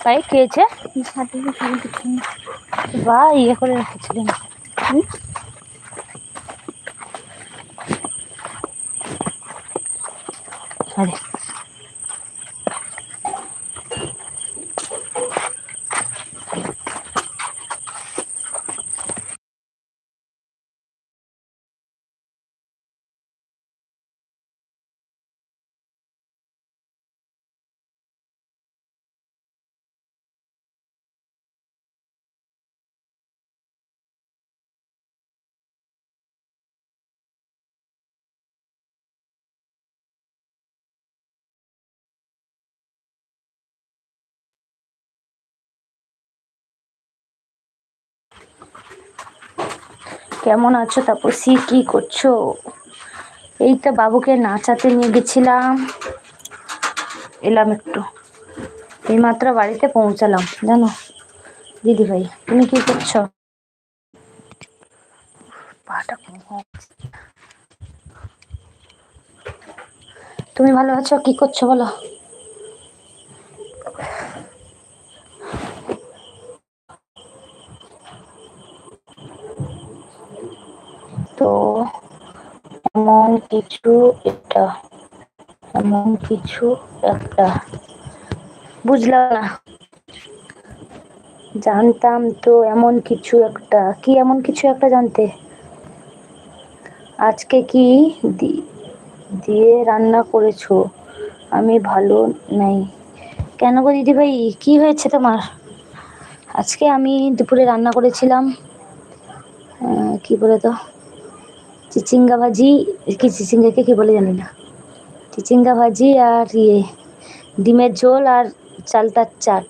তাই খেয়েছে? বা ইয়ে করে রেখেছিলেন আরে কেমন আছো তাপসী? কি করছ? এই তো বাবুকে নাচাতে নিয়ে গেছিলাম। এলাম একটু। এইমাত্র বাড়িতে পৌঁছালাম, জানো? দিদি ভাই, তুমি কি করছ? তুমি ভালো আছো? কি করছ বলো তো এমন কিছু এটা এমন কিছু একটা। বুঝলাম না। জানতাম তো এমন কিছু একটা। কি এমন কিছু একটা জানতে? আজকে কি দিয়ে রান্না করেছ? আমি ভালো নাই। কেন গো দিদি ভাই কি হয়েছে তোমার? আজকে আমি দুপুরে রান্না করেছিলাম। কি বলে তো চিচিঙ্গা ভাজি কি চিচিঙ্গাকে কি বলে জানি না চিচিঙ্গা ভাজি আর ইয়ে ডিমের ঝোল আর চালতার চাট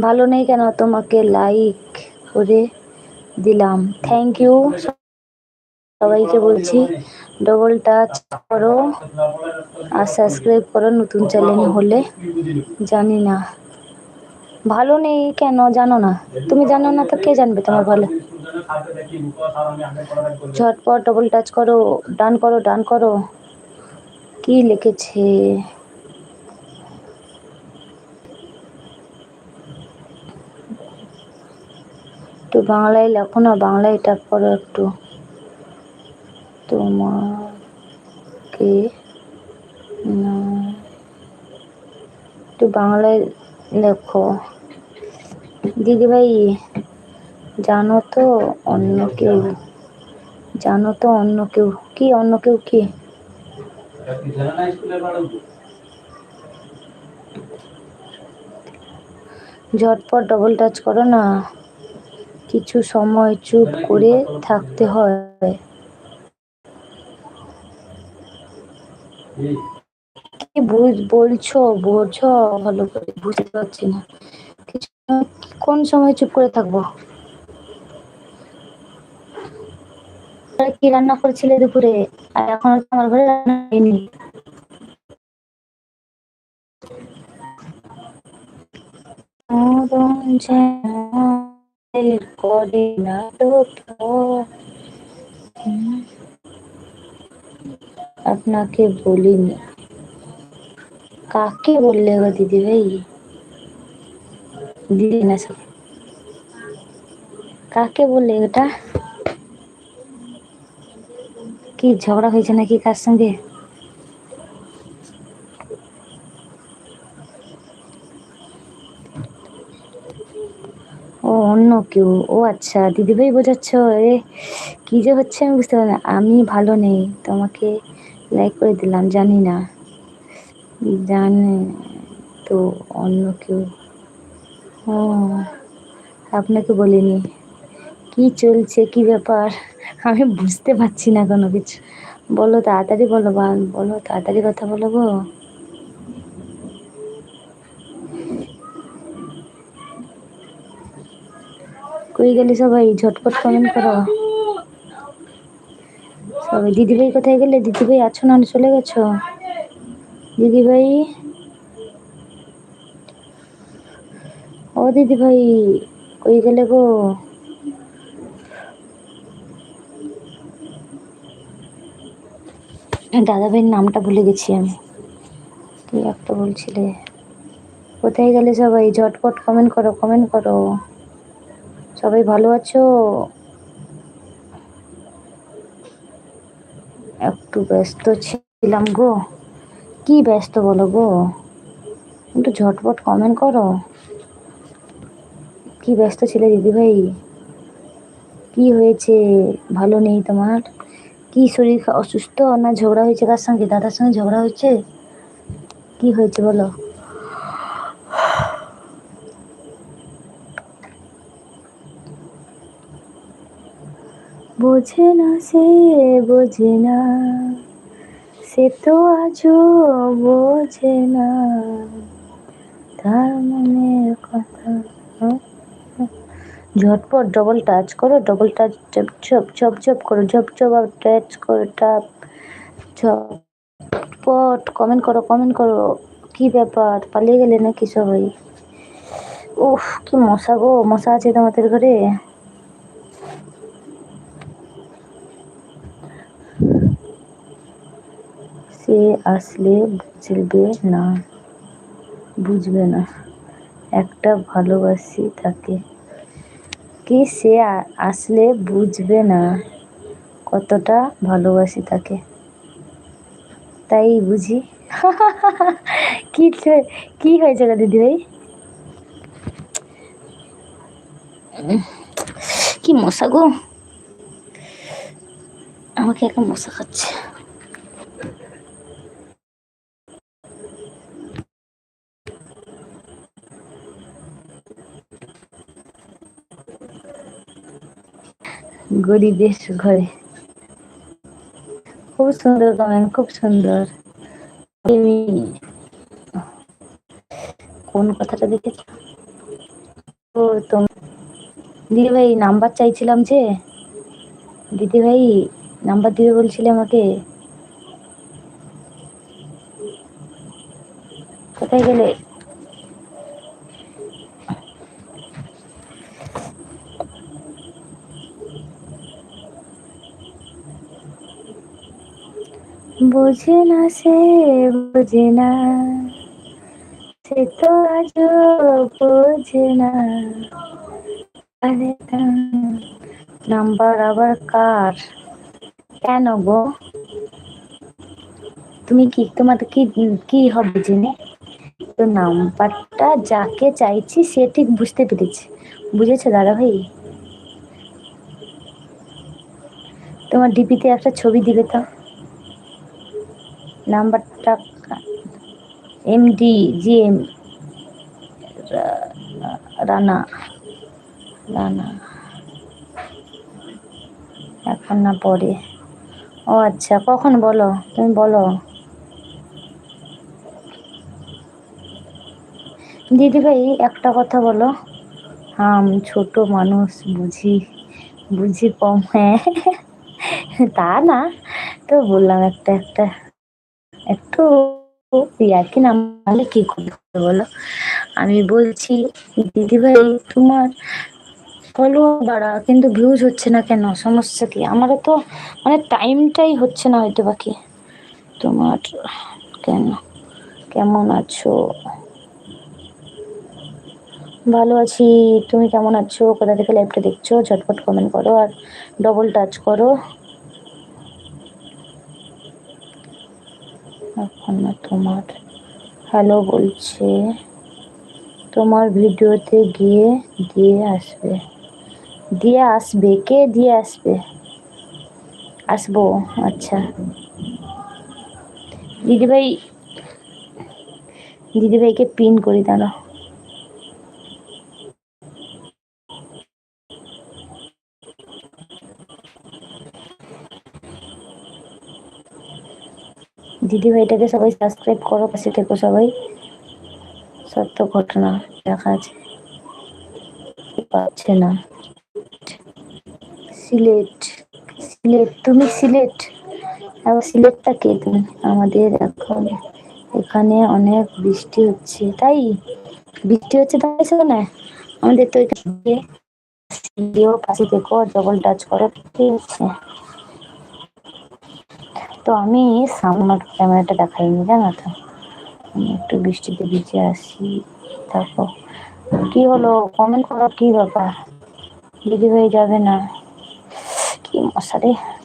ভালো নেই কেন তোমাকে লাইক করে দিলাম থ্যাংক ইউ সবাইকে বলছি ডবল টাচ করো আর সাবস্ক্রাইব করো নতুন চ্যানেল হলে জানি না ভালো নেই কেন জানো না? তুমি জানো না তো কে জানবে তোমার ভালো? ঝটপট ডবল টাচ করো ডান করো ডান করো। কি লিখেছে? একটু বাংলায় লেখো না, বাংলায় টাইপ করো একটু। তোমাকে না একটু বাংলায় লেখো দিদিভাই, জানো তো অন্য কেউ, জানো তো অন্য কেউ, কি অন্য কেউ কি? ঝটপট ডবল টাচ করো না, কিছু সময় চুপ করে থাকতে হয়। বলছো, বোঝো, ভালো করে বুঝতে পারছি না। কিছু কোন সময় চুপ করে থাকব? কি রান্না করেছিলে দুপুরে? আর এখন আমার ঘরে রান্না হয়নি? করে না আপনাকে বলিনি। কাকে বললে গো দিদি ভাই? দিদি না সব। কাকে বললে এটা কি ঝগড়া হয়েছে নাকি কার সঙ্গে? ও অন্য কেউ। ও আচ্ছা দিদিভাই বোঝাচ্ছ? এ, কি যে হচ্ছে আমি বুঝতে পারি না। আমি ভালো নেই। তোমাকে লাইক করে দিলাম, জানি না। জানে তো অন্য কেউ। ও, আপনাকে বলিনি। কি চলছে, কি ব্যাপার? আমি বুঝতে পারছি না কোনো কিছু। বলো তাড়াতাড়ি বলো, বা বলো তাড়াতাড়ি কথা বলো কই গেলি সবাই? ঝটপট কমেন্ট করো। সবাই দিদিভাই কোথায় গেলে? দিদিভাই আছো না? চলে গেছো? দিদিভাই। ও দিদিভাই, কই গেলে গো? দাদা ভাইয়ের নামটা ভুলে গেছি আমি। কি একটা বলছিলে? কোথায় গেলে সবাই? ঝটপট কমেন্ট করো কমেন্ট করো। সবাই ভালো আছো? একটু ব্যস্ত ছিলাম গো। কি ব্যস্ত বলো গো? একটু ঝটপট কমেন্ট করো। কি ব্যস্ত ছিলে দিদিভাই? কি হয়েছে? ভালো নেই তোমার? কি শরীর অসুস্থ না ঝগড়া হয়েছে কার সঙ্গে? দাদার সঙ্গে ঝগড়া হয়েছে কি হয়েছে বলো? বোঝে না সে, বোঝে না। সে তো আজও বোঝে না। তার মনের কথা। ঝটপট ডবল টাচ করো ডবল টাচ চপ চপ চপ চপ করো, ঝপ ঝপ আর টাচ করো টাপ ঝটপট কমেন্ট করো কমেন্ট করো। কি ব্যাপার, পালিয়ে গেলে নাকি সবাই? উফ, কি মশা গো, মশা আছে তোমাদের ঘরে? সে আসলে বুঝবে না বুঝবে না। একটা ভালোবাসি তাকে। কি সে আসলে বুঝবে না কতটা ভালোবাসি তাকে। তাই বুঝি। কি কি হয়েছে গো দিদি ভাই? কি মশা গো? আমাকে একটা মশা খাচ্ছে। গরিবের ঘরে। খুব সুন্দর কমেন্ট খুব সুন্দর। তুমি কোন কথাটা দেখেছ? ও, তুমি দিদি ভাই নাম্বার চাইছিলাম যে দিদি ভাই নাম্বার দিবে বলছিলে আমাকে কোথায় গেলে বোঝে না সে, বোঝে না। সে তো আজ বোঝে না। নাম্বার আবার কার? কেন গো? তুমি কি তোমার কি কি হবে জেনে? তো নাম্বারটা যাকে চাইছি সে ঠিক বুঝতে পেরেছে। বুঝেছে দাদা ভাই তোমার ডিপিতে একটা ছবি দিবে তো? নাম্বারটা MD G M Rana Rana. এখন না পরে। ও আচ্ছা কখন বলো? তুমি বলো। দিদি ভাই একটা কথা বলো। হাম, ছোট মানুষ, বুঝি বুঝি কম হ্যাঁ। তা না, তো বললাম একটা একটা। একটু ইয়ার্কি না মানলে কি করবে বলো? আমি বলছি, দিদিভাই, তোমার ফলোয়ার বাড়া, কিন্তু ভিউজ হচ্ছে না কেন? সমস্যা কি? আমারও তো মানে টাইমটাই হচ্ছে না হয়তো বাকি তোমার কেন? কেমন আছো? ভালো আছি। তুমি কেমন আছো? কোথা থেকে লাইভটা দেখছ? ঝটপট কমেন্ট করো আর ডবল টাচ করো। এখন না তোমার হ্যালো বলছে। তোমার ভিডিওতে গিয়ে দিয়ে আসবে। দিয়ে আসবে? কে দিয়ে আসবে? আসব? আচ্ছা। দিদিভাই, দিদিভাইকে পিন করে দাঁড়ো দিদি ভাইটাকে সবাই সাবস্ক্রাইব করো, পাশে থেকো সবাই। সত্য ঘটনা দেখা আছে। পাচ্ছে না। সিলেট সিলেট, তুমি সিলেট। এবং সিলেটটা কে তুমি? আমাদের এখন এখানে অনেক বৃষ্টি হচ্ছে, তাই? বৃষ্টি হচ্ছে তাই না? আমাদের তো এখানে পাশে থেকো ডবল টাচ করো, ঠিক আছে? তো আমি সামনের ক্যামেরাটা দেখাইনি, জানো তো। একটু বৃষ্টিতে ভিজে আসি দেখো কি হলো কমেন্ট করো কি ব্যাপার? দিদি হয়ে যাবে না? কি মশারে ভাত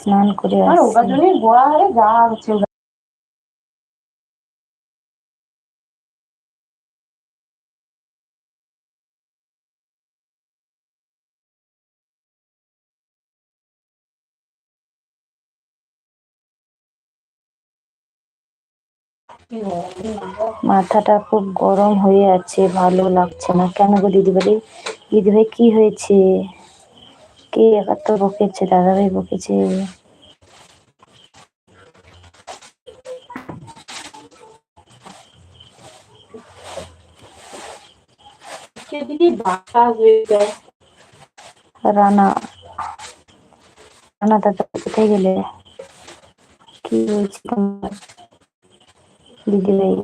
স্নান করে আর মাথাটা খুব গরম হয়ে আছে ভালো লাগছে না। কেন গো দিদিভাই দিদিভাই কি হয়েছে? কে এত বকেছে? দাদাভাই বকেছে। রানা। রানা দাদা কোথায় গেলে? কি হয়েছে তোমার? কিচ্ছু নেই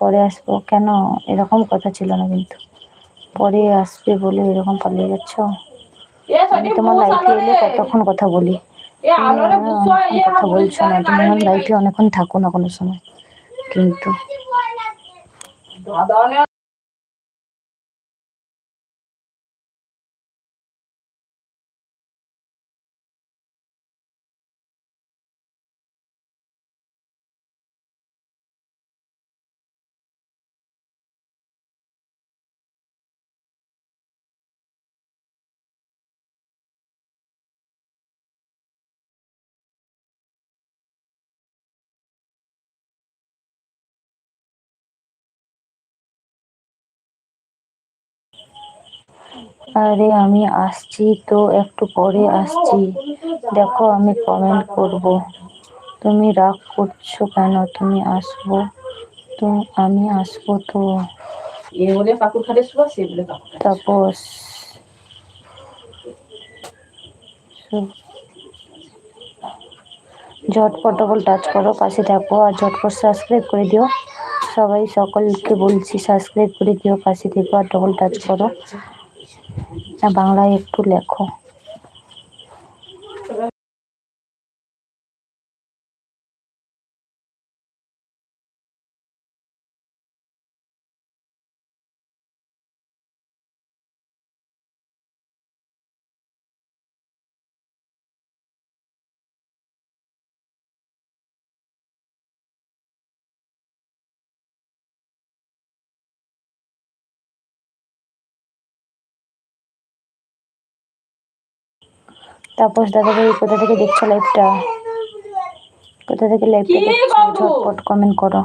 পরে আসব। কেন? এরকম কথা ছিল না কিন্তু। পরে আসবে বলে এরকম পালিয়ে যাচ্ছ? আমি তোমার লাইফে এলে কতক্ষণ কথা বলি? কথা বলছো না। তুমি আমার লাইফে অনেকক্ষণ থাকো না কোনো সময়। কিন্তু আরে আমি আসছি তো একটু পরে আসছি। দেখো আমি কমেন্ট করব। তুমি রাগ করছ কেন? তুমি আসব তো আমি আসব তো। তাপস। ঝটপট ডবল টাচ করো পাশে থাকো আর ঝটপট সাবস্ক্রাইব করে দিও। সবাই সকলকে বলছি সাবস্ক্রাইব করে দিও পাশে থেকো আর ডবল টাচ করো। বাংলায় একটু লেখো। তাপস দাদা ভাই কোথা থেকে দেখছ লাইভটা কোথা থেকে লাইভটা দেখছ? ঝটপট কমেন্ট করো।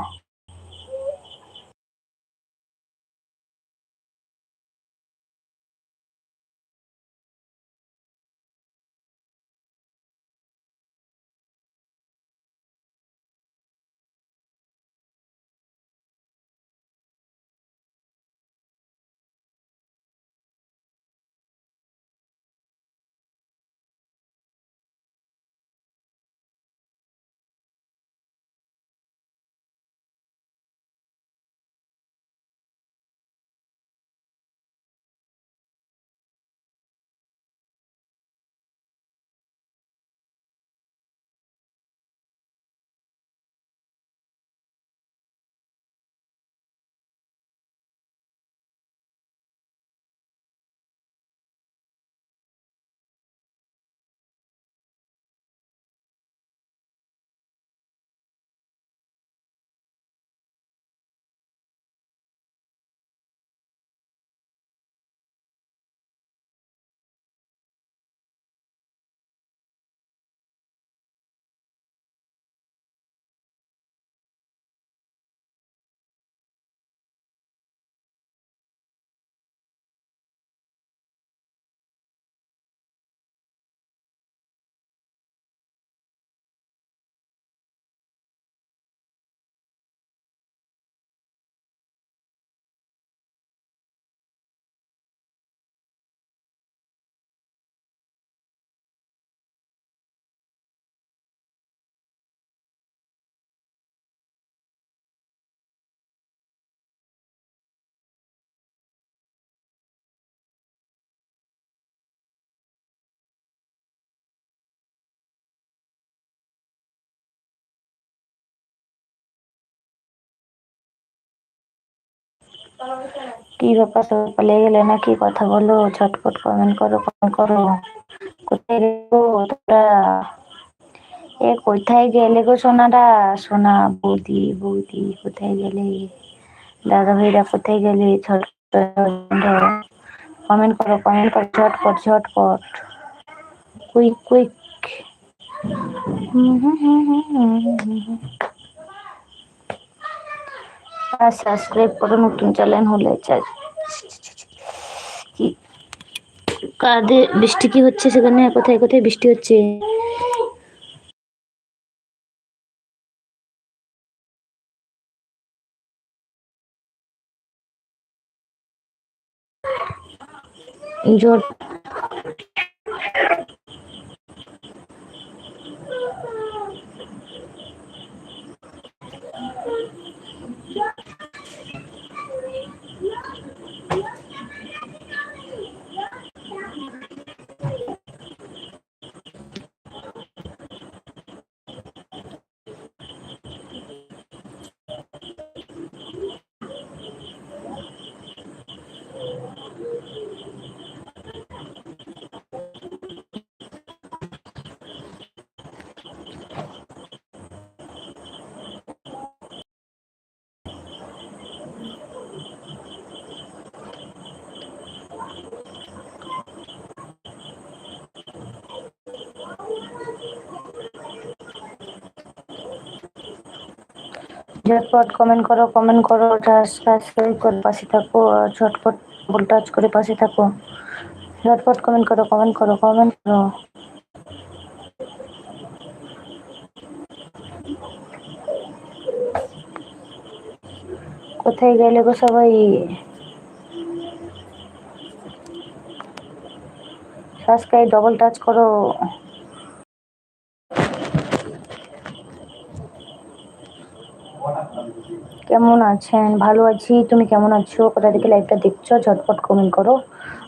কি ব্যাপার সবাই পালিয়ে গেলে নাকি কথা বলো? ঝটপট কমেন্ট করো কমেন্ট করো। কোথায় এ কোথায় গেলে গো সোনারা? সোনা বৌদি বৌদি কোথায় গেলে? দাদা ভাইরা কোথায় গেলে? কমেন্ট করো কমেন্ট করো ঝটপট ঝটপট কুইক কুইক আর সাবস্ক্রাইব করে, নতুন চ্যানেল হলে। চাই কাদে বৃষ্টি কি হচ্ছে সেখানে? কোথায় কোথায় বৃষ্টি হচ্ছে? জোর কমেন্ট করো কমেন্ট করো করে পাশে থাকো ঝটপট বল টাচ করে পাশে থাকো। ঝটপট কমেন্ট করো কমেন্ট করো কমেন্ট করো। কোথায় গেলে গো সবাই? সাবস্ক্রাইব ডবল টাচ করো। কেমন আছেন? ভালো আছি। তুমি কেমন আছো? কোথা থেকে লাইভটা দেখছ? ঝটপট কমেন্ট করো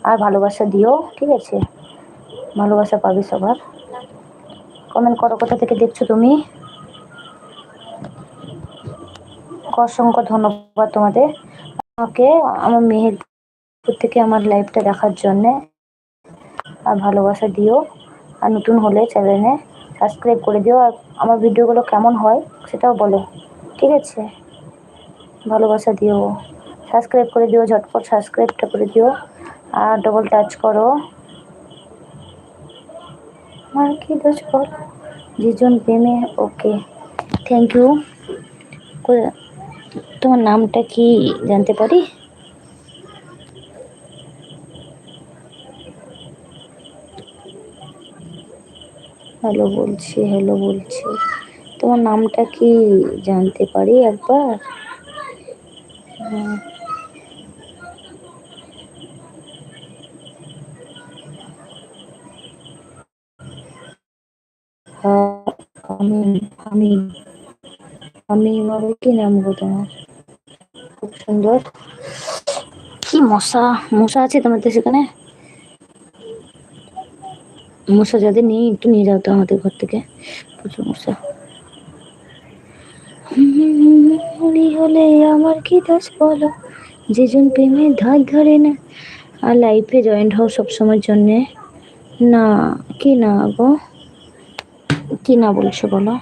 আর ভালোবাসা দিও, ঠিক আছে? ভালোবাসা পাবে সবার। কমেন্ট করো, কোথা থেকে দেখছ তুমি? অসংখ্য ধন্যবাদ তোমাদের। আমাকে, আমার মেহেরপুর থেকে আমার লাইভটা দেখার জন্যে। আর ভালোবাসা দিও। আর নতুন হলে চ্যানেলে সাবস্ক্রাইব করে দিও। আর আমার ভিডিওগুলো কেমন হয়, সেটাও বলো। ঠিক আছে? ভালোবাসা দিও। সাবস্ক্রাইব করে দিও, ঝটপট সাবস্ক্রাইবটা করে দিও। আর ডবল টাচ করো। আর দোষ বল যেজন প্রেমে, ওকে। থ্যাংক ইউ তোমার নামটা কি জানতে পারি? হ্যালো বলছি হ্যালো বলছি। তোমার নামটা কি জানতে পারি একবার? হ্যাঁ। হ্যাঁ, আমি আমি আমি আমার কি নাম গো তোমার খুব সুন্দর কি মশা মশা আছে তোমাদের সেখানে মশা যাদের নেই একটু নিয়ে যাও তো আমাদের ঘর থেকে প্রচুর মশা মনে হলে আমার কি দোষ বলো? যেজন প্রেমে ধার ধরে না। আর লাইফে জয়েন্ট হও সবসময়ের জন্যে। না, কি না গো? কি না বলছো বলো?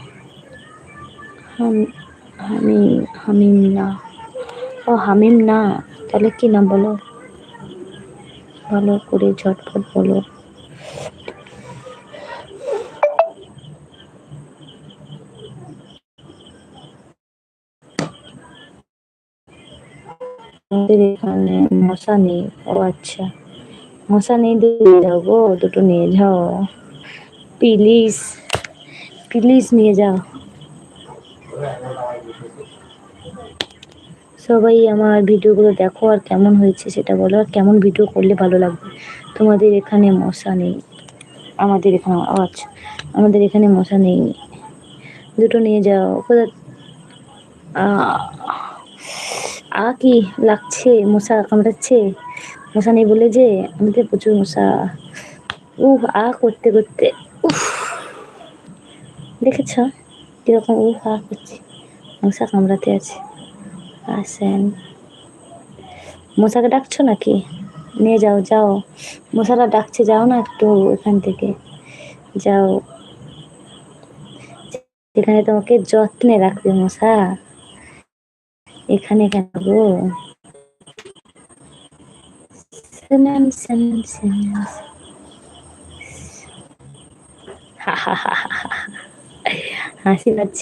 আমি হামিম না। ও, হামিম না? তাহলে কি না বলো? ভালো করে ঝটপট বলো। আমাদের এখানে মশা নেই। ও আচ্ছা। মশা নেই দুটো নিয়ে যাও গো, দুটো নিয়ে যাও। প্লিজ প্লিজ নিয়ে যাও। সবাই আমার ভিডিওগুলো দেখো আর কেমন হয়েছে সেটা বলো, আর কেমন ভিডিও করলে ভালো লাগবে। তোমাদের এখানে মশা নেই। আমাদের এখানে, ও আচ্ছা। আমাদের এখানে মশা নেই। দুটো নিয়ে যাও। কোথা আ কি লাগছে? মশা কামড়াচ্ছে? মশা নেই বলে যে আমাদের প্রচুর মশা। উহ, আ করতে করতে, উফ। দেখেছ? কীরকম উহ, আ করছে। মশা কামড়াতে আছে। আসেন। মশাকে ডাকছো নাকি? নিয়ে যাও যাও। মশারা ডাকছে, যাও না একটু এখান থেকে। যাও। এখানে তোমাকে যত্নে রাখবে মশা। এখানে কেন গো সালাম সালাম সালাম হাসি পাচ্ছে